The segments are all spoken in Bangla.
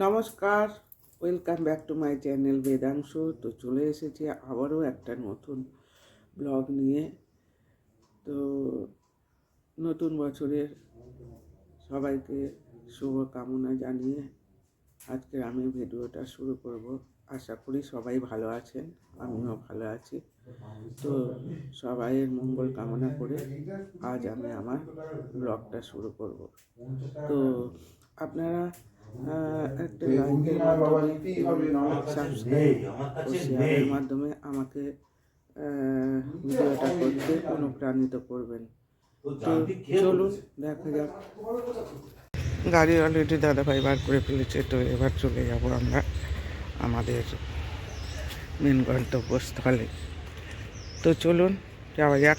নমস্কার, welcome back to my channel Vedansh. তো চলে এসেছি আবারও একটা নতুন ব্লগ নিয়ে। তো নতুন বছরের সবাইকে শুভ কামনা জানিয়ে আজকে আমি ভিডিওটা শুরু করব। আশা করি সবাই ভালো আছেন, আমিও ভালো আছি। তো সবাইয়ের মঙ্গল কামনা করে আজ আমি আমার ব্লগটা শুরু করব। তো আপনারা একটা লাইকের মাধ্যমে সাবস্ক্রাইব শেয়ারের মাধ্যমে আমাকে ভিডিওটা করতে অনুপ্রাণিত করবেন। চলুন দেখা যাক। গাড়ি অলরেডি দাদাভাই বার করে ফেলেছে তো এবার চলে যাব আমরা আমাদের মেন গন্তব্যস্থলে। তো চলুন যাওয়া যাক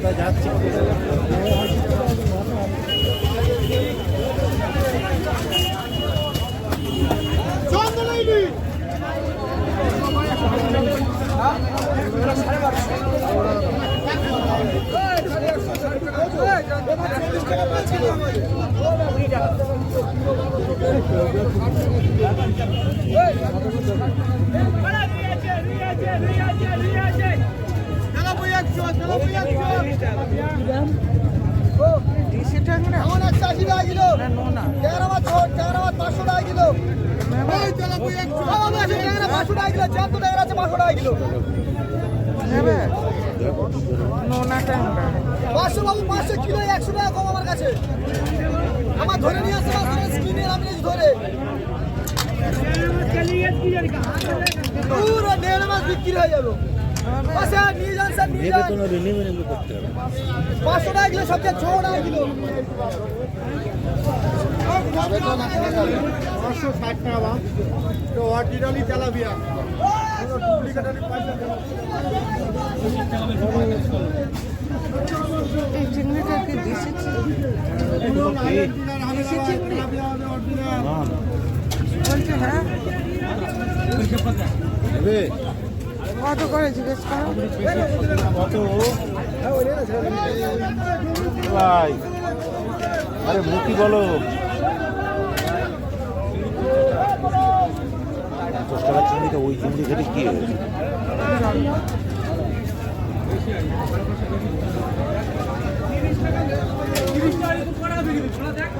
আমার একশো আশি টাকা কিলো ট্যাংরা মাছ ছোট ট্যাংরা মাছ পাঁচশো টাকা কিলো আমার কাছে ট্যাংরা পাঁচশো টাকা কিলো জ্যান্ত ট্যাংরা আছে পাঁচশো টাকা কিলো পাঁচশো বাবু পাঁচশো কিলো একশো টাকা কম আমার কাছে আমার ধরে নিয়ে স্কিনে আমি নিয়েছি ধরে। পুরো দেড় মাস বিক্রি হয়ে যাবে। পাঁচশো টাকা কিলো সবচেয়ে ছ টাকা কিলো। পাঁচশো ষাট টাকা তো অরিজিনালি তেলাপিয়া এই চিংড়িটা কি দিছে বলছে হ্যাঁ কত করে জিজ্ঞেস কত ভাই আরে মুখি বলো ওই চিংড়ি খেলে কি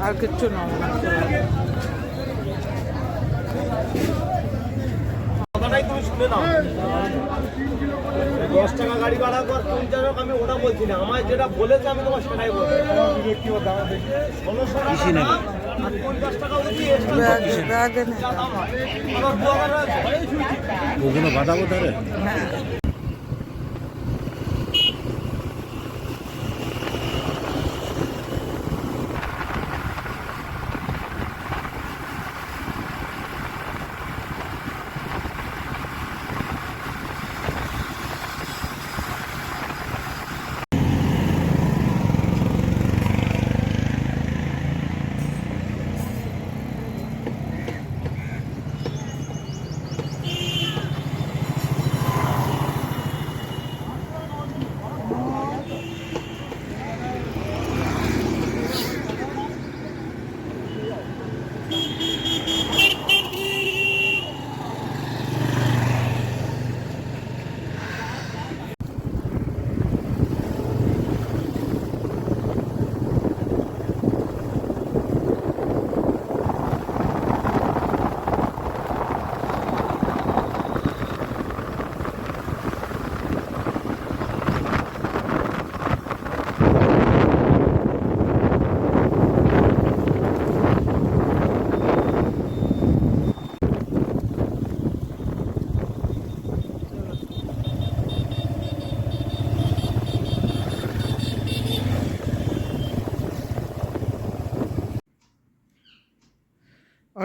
আর কিচ্ছু না। তুমি শুনে নাও। দশ টাকা গাড়ি ভাড়া কর পঞ্চাশ হোক আমি ওটা বলছি না। আমার যেটা বলেছে আমি তোমার সেটাই বলছি। ষোলোশো টাকা দাম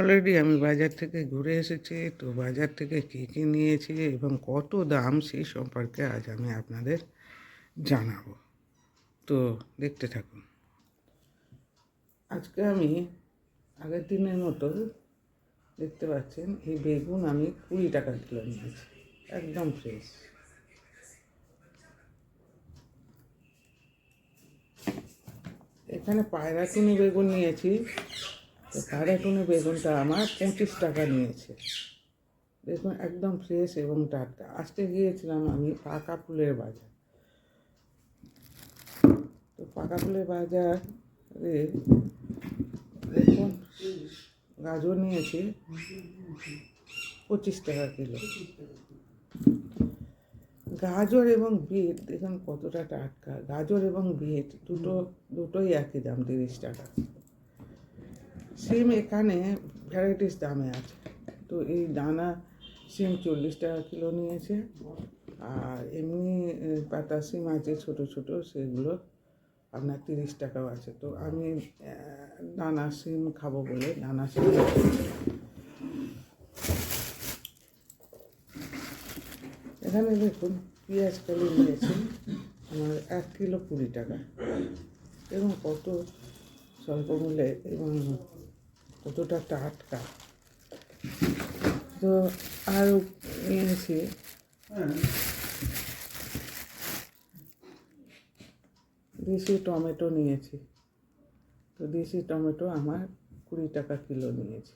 অলরেডি আমি বাজার থেকে ঘুরে এসেছি, তো বাজার থেকে কী কী নিয়েছি এবং কত দাম সেই সম্পর্কে আজ আমি আপনাদের জানাব। তো দেখতে থাকুন। আজকে আমি আগের দিনের মতো দেখতে পাচ্ছেন, এই বেগুন আমি কুড়ি টাকা কিলো নিয়েছি, একদম ফ্রেশ এখানে পায়রা পায়রাটুনি বেগুন নিয়েছি তো পায়রাটুনি বেগুনটা আমার পঁচিশ টাকা নিয়েছে। দেখুন একদম ফ্রেশ এবং টাটকা। আসতে গিয়েছিলাম আমি পাকা ফুলের বাজার। তো পাকা ফুলের বাজারে দেখুন গাজর নিয়েছি, পঁচিশ টাকা কিলো। গাজর এবং বিট, দেখুন কতটা টাটকা। গাজর এবং বিট, দুটো, দুটোই একই দাম, তিরিশ টাকা। সিম এখানে ভ্যারাইটিস দামে আছে। তো এই দানা সিম চল্লিশ টাকা কিলো নিয়েছে। আর এমনি পাতা সিম আছে ছোট ছোট, সেগুলো আপনার তিরিশ টাকাও আছে। তো আমি দানা সিম খাব বলে, দানা সিম এখানে দেখুন, পেঁয়াজ কালি নিয়েছি। আমার এক কিলো কুড়ি টাকা। এবং কত স্বল্প মূল্যে এবং কতটা টাটকা। তো আরও নিয়েছি দেশি টমেটো নিয়েছি। তো দেশি টমেটো আমার কুড়ি টাকা কিলো নিয়েছি।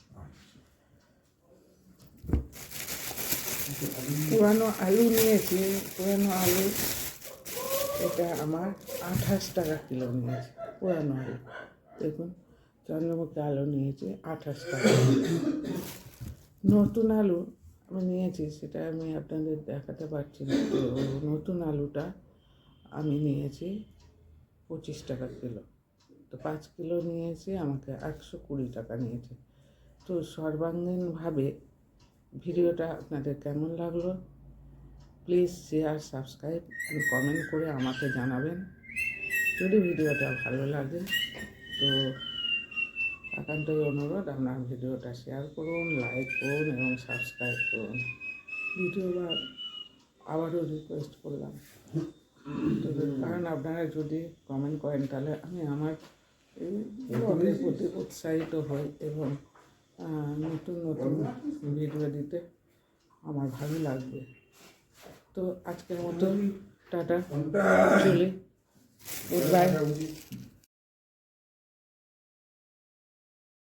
পুরানো আলু নিয়েছি, পুরানো আলু, এটা আমার আঠাশ টাকা কিলো নিয়েছে, পুরানো আলু। দেখুন। চন্দ্রমুখী আলু নিয়েছি আঠাশ টাকা। নতুন আলু আমি নিয়েছি, সেটা আমি আপনাদের দেখাতে পারছি না। তো নতুন আলুটা আমি নিয়েছি পঁচিশ টাকা কিলো। তো পাঁচ কিলো নিয়েছি, আমাকে একশো কুড়ি টাকা নিয়েছে। তো সর্বাঙ্গীনভাবে ভিডিওটা আপনাদের কেমন লাগল? প্লিজ শেয়ার, সাবস্ক্রাইব কমেন্ট করে আমাকে জানাবেন। যদি ভিডিওটা ভালো লাগে, তো একান্তই অনুরোধ আপনার ভিডিওটা শেয়ার করুন লাইক করুন এবং সাবস্ক্রাইব করুন। বা আবারও রিকোয়েস্ট করলাম। তো কারণ আপনারা যদি কমেন্ট করেন তাহলে আমি আমার এই প্রতি উৎসাহিত হই এবং নতুন নতুন ভিডিও দিতে আমার ভালো লাগবে। তো আজকের মতো টাটা। চলি। Good bye